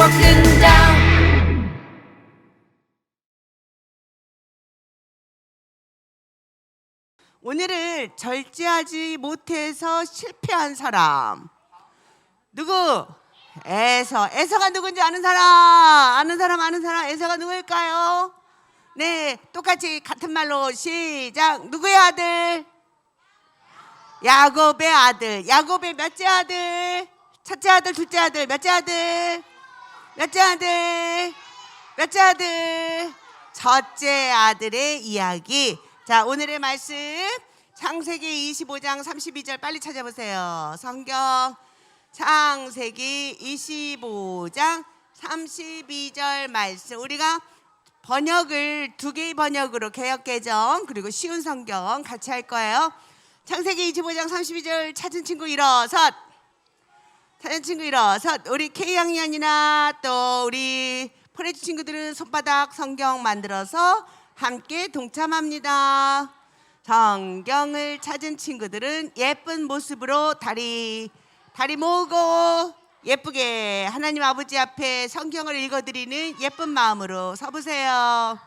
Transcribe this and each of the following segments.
walking down. 오늘을 절제하지 못해서 실패한 사람. 누구? 에서. 에서가 누군지 아는 사람? 아는 사람, 아는 사람? 에서가 누구일까요? 네, 똑같이 같은 말로 시작. 누구의 아들? 야곱의 아들. 야곱의 몇째 아들? 첫째 아들, 둘째 아들, 몇째 아들? 몇째 아들? 몇째 아들? 첫째 아들의 이야기. 자, 오늘의 말씀 창세기 25장 32절 빨리 찾아보세요. 성경 창세기 25장 32절 말씀. 우리가 번역을 두 개의 번역으로 개혁 개정 그리고 쉬운 성경 같이 할 거예요. 창세기 25장 32절 찾은 친구 일어섰. 찾은 친구 일어섰. 우리 K 학년이나 또 우리 포레지 친구들은 손바닥 성경 만들어서 함께 동참합니다. 성경을 찾은 친구들은 예쁜 모습으로 다리 다리 모으고 예쁘게 하나님 아버지 앞에 성경을 읽어드리는 예쁜 마음으로 서보세요.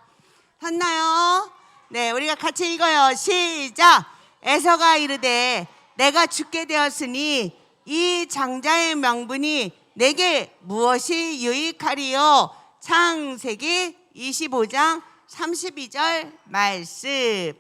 섰나요? 네, 우리가 같이 읽어요. 시작. 에서가 이르되 내가 죽게 되었으니 이 장자의 명분이 내게 무엇이 유익하리요? 창세기 25장 32절 말씀.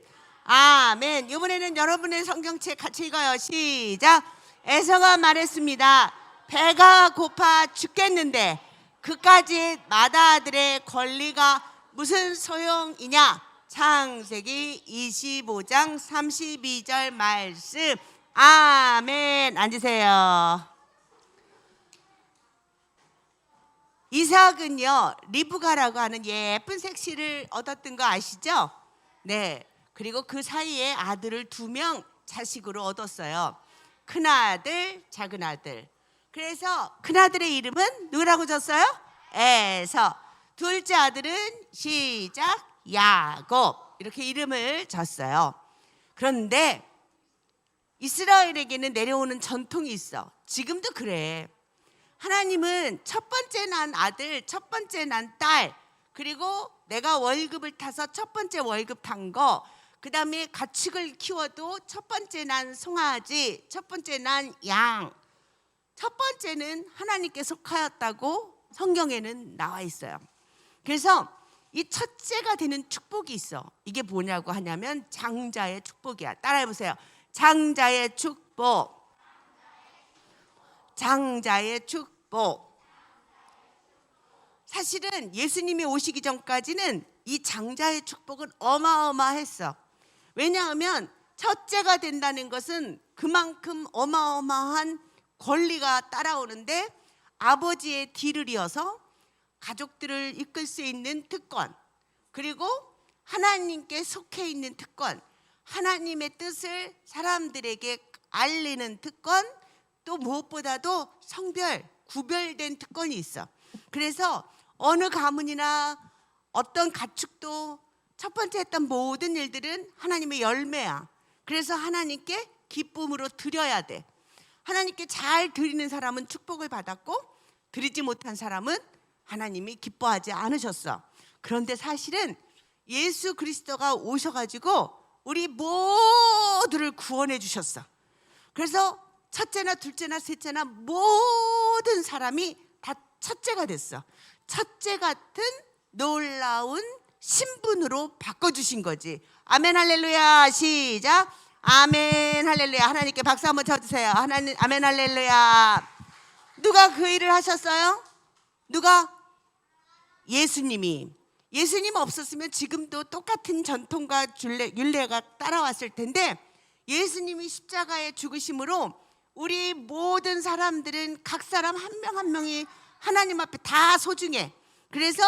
아멘. 이번에는 여러분의 성경책 같이 읽어요. 시작. 에서가 말했습니다. 배가 고파 죽겠는데 그까지 마다아들의 권리가 무슨 소용이냐? 창세기 25장 32절 말씀. 아멘. 앉으세요. 이삭은요 리브가라고 하는 예쁜 색시를 얻었던 거 아시죠? 네. 그리고 그 사이에 아들을 두 명 자식으로 얻었어요. 큰 아들, 작은 아들. 그래서 큰 아들의 이름은 누구라고 줬어요? 에서. 둘째 아들은 시작 야곱 이렇게 이름을 줬어요. 그런데 이스라엘에게는 내려오는 전통이 있어. 지금도 그래. 하나님은 첫 번째 난 아들, 첫 번째 난 딸, 그리고 내가 월급을 타서 첫 번째 월급 탄 거, 그 다음에 가축을 키워도 첫 번째 난 송아지, 첫 번째 난 양, 첫 번째는 하나님께 속하였다고 성경에는 나와 있어요. 그래서 이 첫째가 되는 축복이 있어. 이게 뭐냐고 하냐면 장자의 축복이야. 따라해 보세요. 장자의 축복. 장자의 축복. 사실은 예수님이 오시기 전까지는 이 장자의 축복은 어마어마했어. 왜냐하면 첫째가 된다는 것은 그만큼 어마어마한 권리가 따라오는데 아버지의 뒤를 이어서 가족들을 이끌 수 있는 특권 그리고 하나님께 속해 있는 특권 하나님의 뜻을 사람들에게 알리는 특권 또 무엇보다도 성별 구별된 특권이 있어. 그래서 어느 가문이나 어떤 가축도 첫 번째 했던 모든 일들은 하나님의 열매야. 그래서 하나님께 기쁨으로 드려야 돼. 하나님께 잘 드리는 사람은 축복을 받았고 드리지 못한 사람은 하나님이 기뻐하지 않으셨어. 그런데 사실은 예수 그리스도가 오셔가지고 우리 모두를 구원해 주셨어. 그래서 첫째나 둘째나 셋째나 모든 사람이 다 첫째가 됐어. 첫째 같은 놀라운 신분으로 바꿔주신 거지. 아멘 할렐루야 시작. 아멘 할렐루야 하나님께 박수 한번 쳐주세요. 하나님 아멘 할렐루야. 누가 그 일을 하셨어요? 누가? 예수님이. 예수님 없었으면 지금도 똑같은 전통과 줄레, 율례가 따라왔을 텐데 예수님이 십자가에 죽으심으로 우리 모든 사람들은 각 사람 한명한 명이 하나님 앞에 다 소중해. 그래서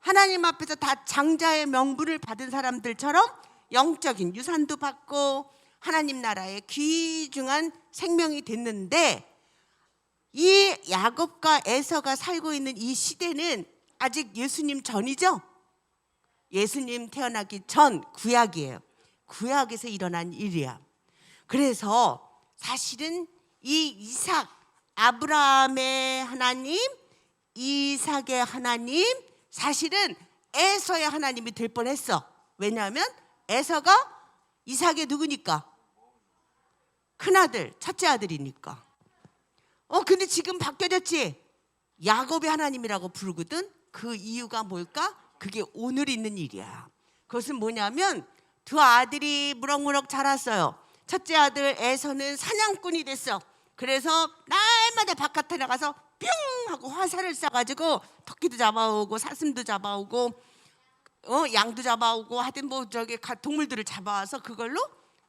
하나님 앞에서 다 장자의 명분을 받은 사람들처럼 영적인 유산도 받고 하나님 나라의 귀중한 생명이 됐는데 이 야곱과 에서가 살고 있는 이 시대는 아직 예수님 전이죠. 예수님 태어나기 전 구약이에요. 구약에서 일어난 일이야. 그래서 사실은 이 이삭 아브라함의 하나님, 이삭의 하나님, 사실은 에서의 하나님이 될 뻔했어. 왜냐하면 에서가 이삭의 누구니까? 큰아들, 첫째 아들이니까. 어, 근데 지금 바뀌어졌지? 야곱의 하나님이라고 부르거든? 그 이유가 뭘까? 그게 오늘 있는 일이야. 그것은 뭐냐면 두 아들이 무럭무럭 자랐어요. 첫째 아들 에서는 사냥꾼이 됐어. 그래서 날마다 바깥에 나가서 뿅 하고 화살을 쏴가지고 토끼도 잡아오고 사슴도 잡아오고 어 양도 잡아오고 하여튼 뭐 저기 가- 동물들을 잡아와서 그걸로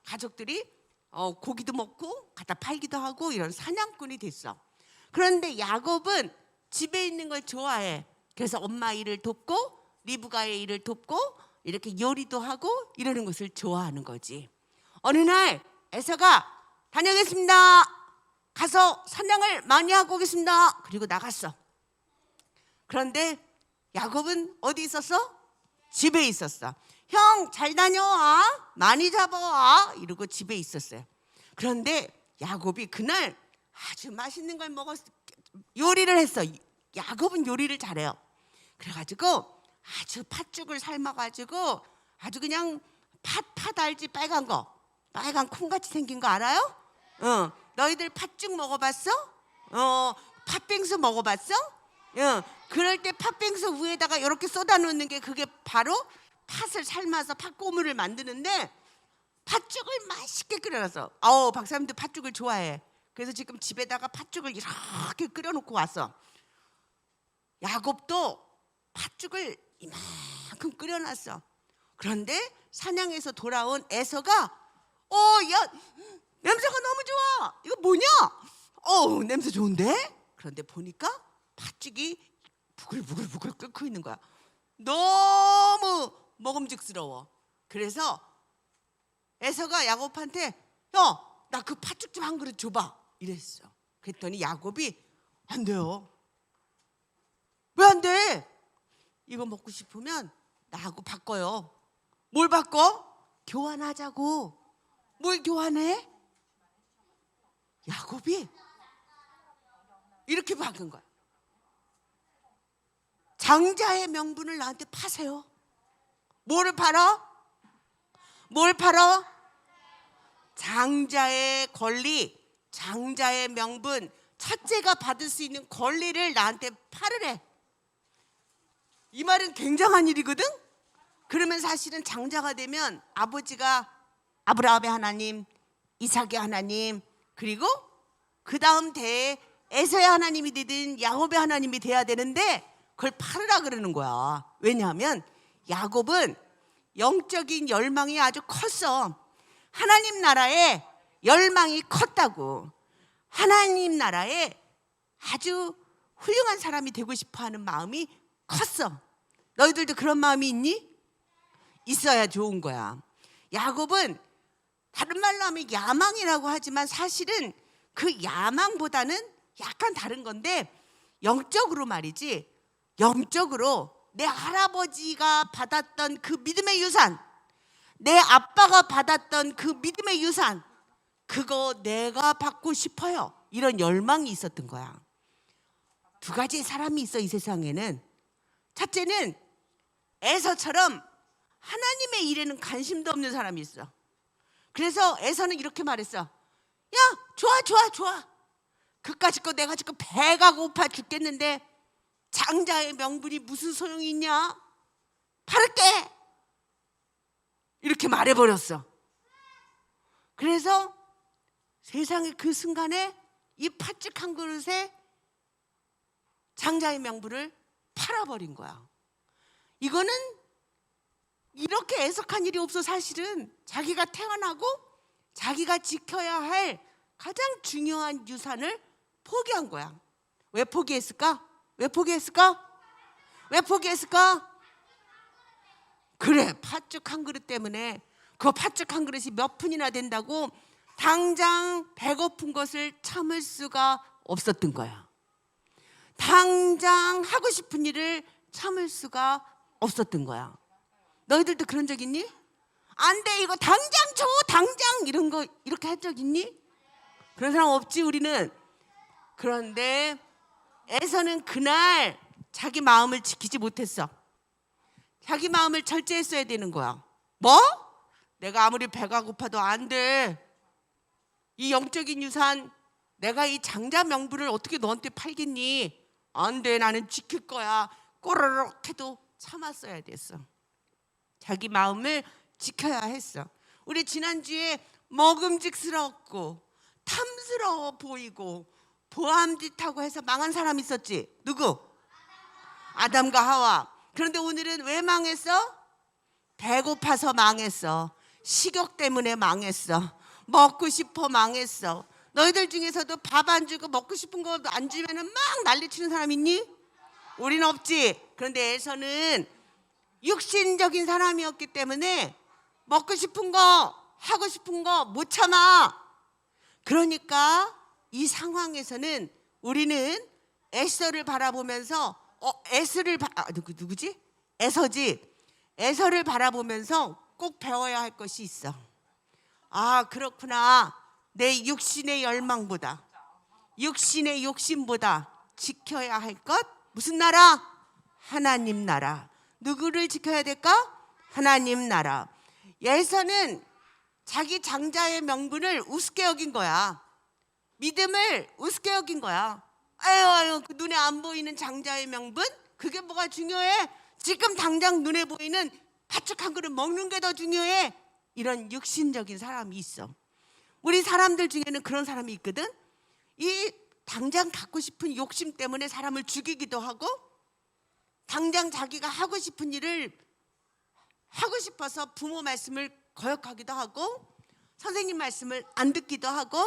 가족들이 어 고기도 먹고 갖다 팔기도 하고 이런 사냥꾼이 됐어. 그런데 야곱은 집에 있는 걸 좋아해. 그래서 엄마 일을 돕고 리브가의 일을 돕고 이렇게 요리도 하고 이러는 것을 좋아하는 거지. 어느 날 에서가 다녀오겠습니다. 가서 사냥을 많이 하고 오겠습니다. 그리고 나갔어. 그런데 야곱은 어디 있었어? 집에 있었어. 형 잘 다녀와. 많이 잡아와. 이러고 집에 있었어요. 그런데 야곱이 그날 아주 맛있는 걸 먹었 요리를 했어. 야곱은 요리를 잘해요. 그래가지고 아주 팥죽을 삶아가지고 아주 그냥 팥 팥 알지 빨간 거 빨간 콩같이 생긴 거 알아요? 어 너희들 팥죽 먹어봤어? 어 팥빙수 먹어봤어? 어 그럴 때 팥빙수 위에다가 이렇게 쏟아놓는 게 그게 바로 팥을 삶아서 팥고물을 만드는데 팥죽을 맛있게 끓여놨어. 어우 박사님도 팥죽을 좋아해. 그래서 지금 집에다가 팥죽을 이렇게 끓여놓고 왔어. 야곱도 팥죽을 이만큼 끓여놨어. 그런데 사냥에서 돌아온 에서가 어, 야, 냄새가 너무 좋아. 이거 뭐냐? 어, 냄새 좋은데? 그런데 보니까 팥죽이 부글부글부글 끓고 있는 거야. 너무 먹음직스러워. 그래서 에서가 야곱한테 야, 나 그 팥죽 좀 한 그릇 줘봐. 이랬어. 그랬더니 야곱이 안 돼요. 왜 안 돼? 이거 먹고 싶으면 나하고 바꿔요. 뭘 바꿔? 교환하자고. 뭘 교환해? 야곱이 이렇게 바꾼 거야. 장자의 명분을 나한테 파세요. 뭐를 팔아? 뭘 팔아? 장자의 권리, 장자의 명분, 첫째가 받을 수 있는 권리를 나한테 팔으래. 이 말은 굉장한 일이거든. 그러면 사실은 장자가 되면 아버지가 아브라함의 하나님, 이삭의 하나님, 그리고 그 다음 대에 에서의 하나님이 되든 야곱의 하나님이 돼야 되는데 그걸 팔으라 그러는 거야. 왜냐하면 야곱은 영적인 열망이 아주 컸어. 하나님 나라에 열망이 컸다고. 하나님 나라에 아주 훌륭한 사람이 되고 싶어 하는 마음이 컸어. 너희들도 그런 마음이 있니? 있어야 좋은 거야. 야곱은 다른 말로 하면 야망이라고 하지만 사실은 그 야망보다는 약간 다른 건데 영적으로 말이지. 영적으로 내 할아버지가 받았던 그 믿음의 유산, 내 아빠가 받았던 그 믿음의 유산, 그거 내가 받고 싶어요. 이런 열망이 있었던 거야. 두 가지의 사람이 있어 이 세상에는. 첫째는 에서처럼 하나님의 일에는 관심도 없는 사람이 있어. 그래서 에서는 이렇게 말했어. 야, 좋아, 좋아, 좋아. 그까짓 거 내가 지금 배가 고파 죽겠는데 장자의 명분이 무슨 소용이 있냐? 팔을게. 이렇게 말해버렸어. 그래서 세상의 그 순간에 이 팥죽 한 그릇에 장자의 명분을 팔아버린 거야. 이거는 이렇게 애석한 일이 없어 사실은 자기가 태어나고 자기가 지켜야 할 가장 중요한 유산을 포기한 거야. 왜 포기했을까? 왜 포기했을까? 왜 포기했을까? 그래 팥죽 한 그릇 때문에 그 팥죽 한 그릇이 몇 푼이나 된다고 당장 배고픈 것을 참을 수가 없었던 거야. 당장 하고 싶은 일을 참을 수가 없었던 거야. 너희들도 그런 적 있니? 안 돼, 이거 당장 줘, 당장 이런 거 이렇게 한 적 있니? 그런 사람 없지, 우리는. 그런데 에서는 그날 자기 마음을 지키지 못했어. 자기 마음을 절제했어야 되는 거야. 뭐? 내가 아무리 배가 고파도 안 돼. 이 영적인 유산 내가 이 장자 명분을 어떻게 너한테 팔겠니? 안 돼. 나는 지킬 거야. 꼬르륵 해도 참았어야 됐어. 자기 마음을 지켜야 했어. 우리 지난주에 먹음직스럽고 탐스러워 보이고 보암짓하고 해서 망한 사람 있었지. 누구? 아담과 하와. 그런데 오늘은 왜 망했어? 배고파서 망했어. 식욕 때문에 망했어. 먹고 싶어 망했어. 너희들 중에서도 밥 안 주고 먹고 싶은 거 안 주면은 막 난리치는 사람 있니? 우린 없지. 그런데 에서는 육신적인 사람이었기 때문에 먹고 싶은 거 하고 싶은 거 못 참아. 그러니까 이 상황에서는 우리는 에서를 바라보면서 어 에서를 바, 아, 누구 누구지? 에서지. 에서를 바라보면서 꼭 배워야 할 것이 있어. 아 그렇구나. 내 육신의 열망보다 육신의 욕심보다 지켜야 할 것 무슨 나라? 하나님 나라. 누구를 지켜야 될까? 하나님 나라. 예서는 자기 장자의 명분을 우습게 여긴 거야. 믿음을 우습게 여긴 거야. 아유 아유 그 눈에 안 보이는 장자의 명분 그게 뭐가 중요해? 지금 당장 눈에 보이는 팥죽 한 그릇 먹는 게 더 중요해. 이런 육신적인 사람이 있어. 우리 사람들 중에는 그런 사람이 있거든. 이 당장 갖고 싶은 욕심 때문에 사람을 죽이기도 하고 당장 자기가 하고 싶은 일을 하고 싶어서 부모 말씀을 거역하기도 하고 선생님 말씀을 안 듣기도 하고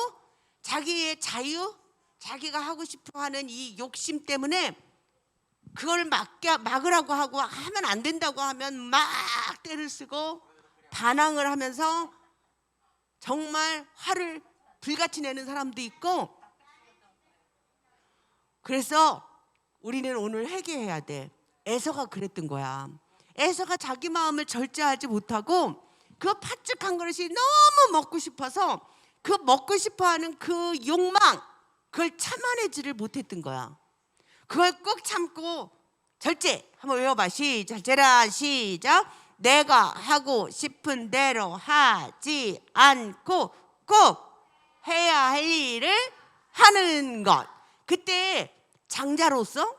자기의 자유, 자기가 하고 싶어 하는 이 욕심 때문에 그걸 막게, 막으라고 하고 하면 안 된다고 하면 막 때를 쓰고 반항을 하면서 정말 화를 불같이 내는 사람도 있고 그래서 우리는 오늘 회개해야 돼. 에서가 그랬던 거야. 에서가 자기 마음을 절제하지 못하고 그 팥죽한 그릇이 너무 먹고 싶어서 그 먹고 싶어하는 그 욕망 그걸 참아내지를 못했던 거야. 그걸 꼭 참고 절제 한번 외워봐 시작 제라 시작 내가 하고 싶은 대로 하지 않고 꼭 해야 할 일을 하는 것 그때 장자로서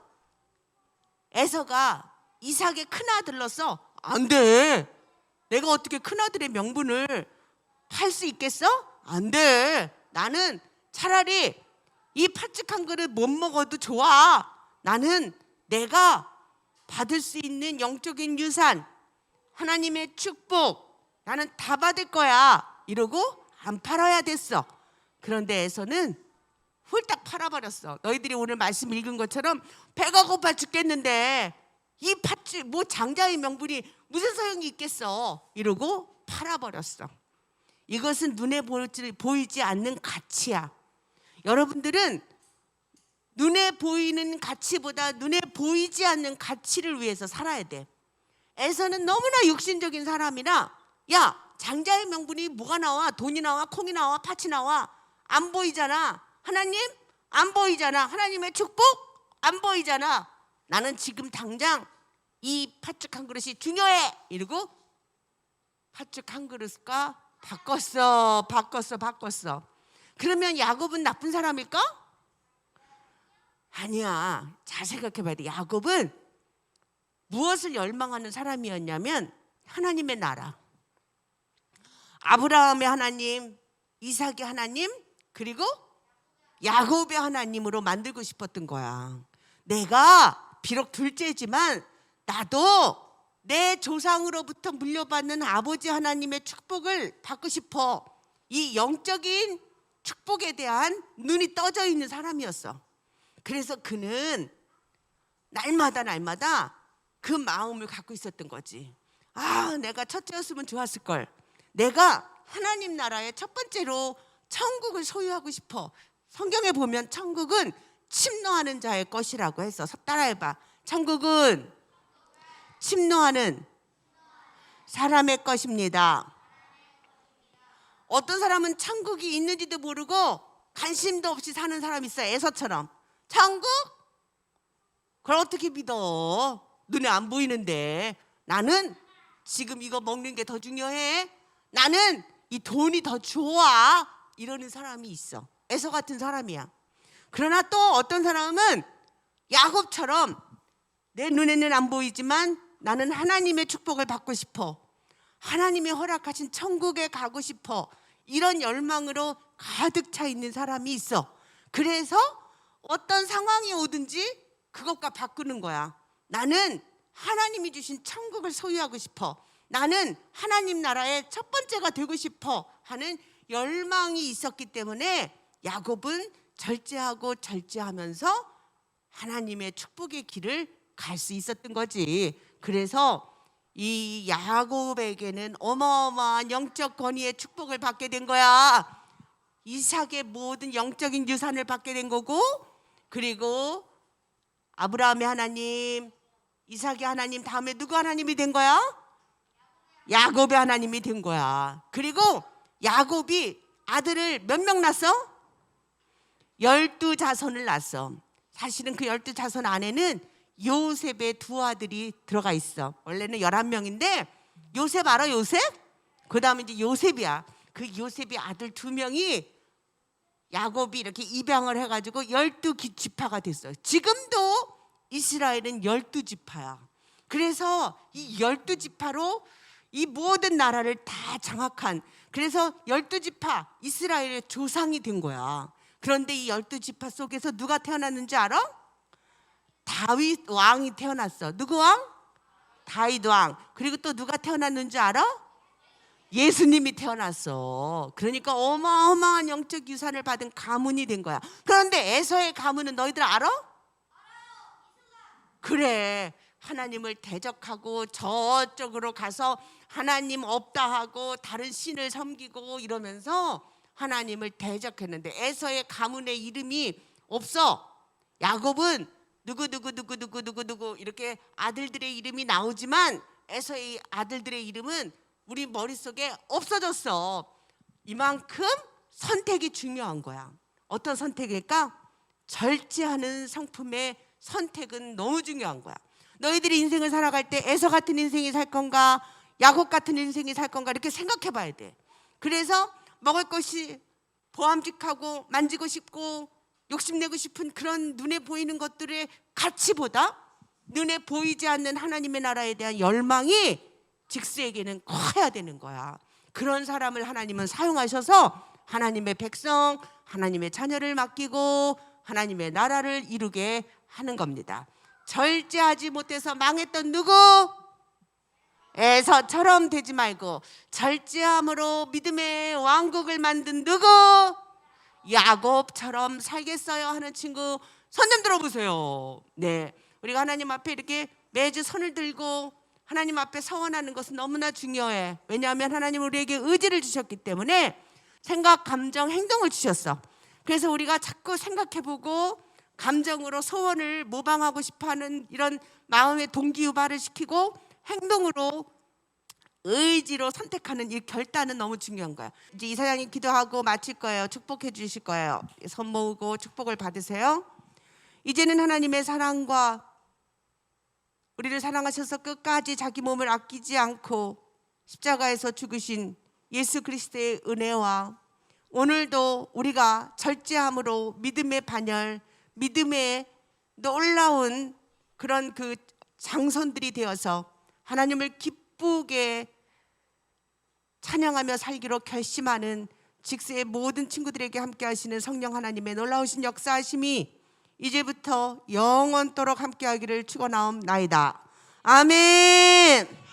에서가 이삭의 큰아들로서 안 돼. 내가 어떻게 큰아들의 명분을 팔수 있겠어? 안 돼. 나는 차라리 이 팥죽한 그릇 못 먹어도 좋아. 나는 내가 받을 수 있는 영적인 유산, 하나님의 축복, 나는 다 받을 거야. 이러고 안 팔아야 됐어. 그런데 에서는 훌딱 팔아버렸어. 너희들이 오늘 말씀 읽은 것처럼 배가 고파 죽겠는데 이 팥죽 뭐 장자의 명분이 무슨 소용이 있겠어? 이러고 팔아버렸어. 이것은 눈에 보이지, 보이지 않는 가치야. 여러분들은 눈에 보이는 가치보다 눈에 보이지 않는 가치를 위해서 살아야 돼. 에서는 너무나 육신적인 사람이라 야 장자의 명분이 뭐가 나와? 돈이 나와? 콩이 나와? 팥이 나와? 안 보이잖아. 하나님? 안 보이잖아. 하나님의 축복? 안 보이잖아. 나는 지금 당장 이 팥죽 한 그릇이 중요해. 이러고 팥죽 한 그릇과 바꿨어 바꿨어 바꿨어. 그러면 야곱은 나쁜 사람일까? 아니야. 잘 생각해 봐야 돼. 야곱은 무엇을 열망하는 사람이었냐면 하나님의 나라 아브라함의 하나님 이삭의 하나님 그리고 야곱의 하나님으로 만들고 싶었던 거야 내가 비록 둘째지만 나도 내 조상으로부터 물려받는 아버지 하나님의 축복을 받고 싶어. 이 영적인 축복에 대한 눈이 떠져 있는 사람이었어. 그래서 그는 날마다 날마다 그 마음을 갖고 있었던 거지. 아, 내가 첫째였으면 좋았을 걸. 내가 하나님 나라의 첫 번째로 천국을 소유하고 싶어. 성경에 보면 천국은 침노하는 자의 것이라고 해서 따라해봐. 천국은 침노하는 사람의 것입니다. 어떤 사람은 천국이 있는지도 모르고 관심도 없이 사는 사람이 있어. 에서처럼. 천국? 그걸 어떻게 믿어? 눈에 안 보이는데. 나는 지금 이거 먹는 게 더 중요해. 나는 이 돈이 더 좋아 이러는 사람이 있어. 에서 같은 사람이야. 그러나 또 어떤 사람은 야곱처럼 내 눈에는 안 보이지만 나는 하나님의 축복을 받고 싶어. 하나님의 허락하신 천국에 가고 싶어. 이런 열망으로 가득 차 있는 사람이 있어. 그래서 어떤 상황이 오든지 그것과 바꾸는 거야. 나는 하나님이 주신 천국을 소유하고 싶어. 나는 하나님 나라의 첫 번째가 되고 싶어 하는 열망이 있었기 때문에 야곱은 절제하고 절제하면서 하나님의 축복의 길을 갈 수 있었던 거지. 그래서 이 야곱에게는 어마어마한 영적 권위의 축복을 받게 된 거야. 이삭의 모든 영적인 유산을 받게 된 거고, 그리고 아브라함의 하나님, 이삭의 하나님 다음에 누구 하나님이 된 거야? 야곱의 하나님이 된 거야. 그리고 야곱이 아들을 몇 명 낳았어? 열두 자손을 낳았어. 사실은 그 열두 자손 안에는 요셉의 두 아들이 들어가 있어. 원래는 열한 명인데 요셉 알아 요셉? 그 다음에 이제 요셉이야. 그 요셉의 아들 두 명이 야곱이 이렇게 입양을 해가지고 열두 기- 지파가 됐어요. 지금도 이스라엘은 열두 지파야. 그래서 이 열두 지파로 이 모든 나라를 다 장악한 그래서 열두 지파 이스라엘의 조상이 된 거야. 그런데 이 열두 지파 속에서 누가 태어났는지 알아? 다윗 왕이 태어났어. 누구 왕? 다윗 왕. 그리고 또 누가 태어났는지 알아? 예수님이 태어났어. 그러니까 어마어마한 영적 유산을 받은 가문이 된 거야. 그런데 에서의 가문은 너희들 알아? 그래. 하나님을 대적하고 저쪽으로 가서 하나님 없다 하고 다른 신을 섬기고 이러면서 하나님을 대적했는데 에서의 가문의 이름이 없어. 야곱은 누구 누구 누구 누구 누구 누구 이렇게 아들들의 이름이 나오지만 에서의 아들들의 이름은 우리 머릿속에 없어졌어. 이만큼 선택이 중요한 거야. 어떤 선택일까? 절제하는 성품의 선택은 너무 중요한 거야. 너희들이 인생을 살아갈 때 에서 같은 인생이 살 건가, 야곱 같은 인생이 살 건가 이렇게 생각해 봐야 돼. 그래서 먹을 것이 보암직하고 만지고 싶고 욕심내고 싶은 그런 눈에 보이는 것들의 가치보다 눈에 보이지 않는 하나님의 나라에 대한 열망이 직스에게는 커야 되는 거야. 그런 사람을 하나님은 사용하셔서 하나님의 백성, 하나님의 자녀를 맡기고 하나님의 나라를 이루게 하는 겁니다. 절제하지 못해서 망했던 누구? 에서처럼 되지 말고 절제함으로 믿음의 왕국을 만든 누구? 야곱처럼 살겠어요 하는 친구 손 좀 들어보세요. 네, 우리가 하나님 앞에 이렇게 매주 손을 들고 하나님 앞에 서원하는 것은 너무나 중요해. 왜냐하면 하나님 우리에게 의지를 주셨기 때문에 생각, 감정, 행동을 주셨어. 그래서 우리가 자꾸 생각해보고 감정으로 소원을 모방하고 싶어하는 이런 마음의 동기 유발을 시키고 행동으로 의지로 선택하는 이 결단은 너무 중요한 거야. 이제 이사장님 기도하고 마칠 거예요. 축복해 주실 거예요. 손 모으고 축복을 받으세요. 이제는 하나님의 사랑과 우리를 사랑하셔서 끝까지 자기 몸을 아끼지 않고 십자가에서 죽으신 예수 그리스도의 은혜와 오늘도 우리가 절제함으로 믿음의 반열, 믿음의 놀라운 그런 그 장선들이 되어서 하나님을 기쁘게 찬양하며 살기로 결심하는 직세의 모든 친구들에게 함께 하시는 성령 하나님의 놀라우신 역사하심이 이제부터 영원토록 함께 하기를 축원하옵나이다. 아멘.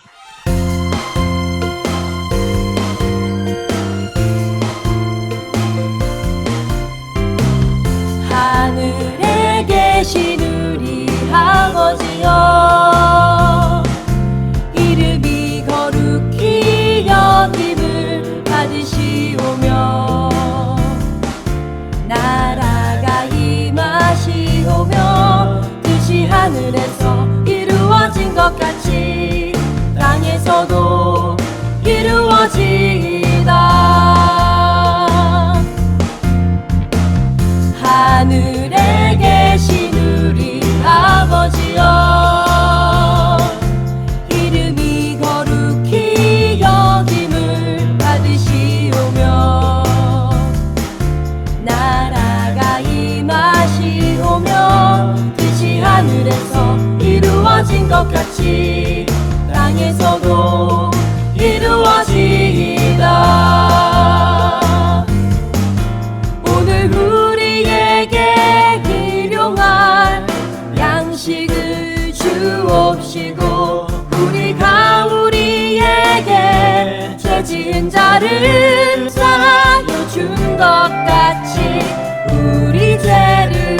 이루어지이다. 하늘 지은 자를 사하여 준것 같이 우리 죄를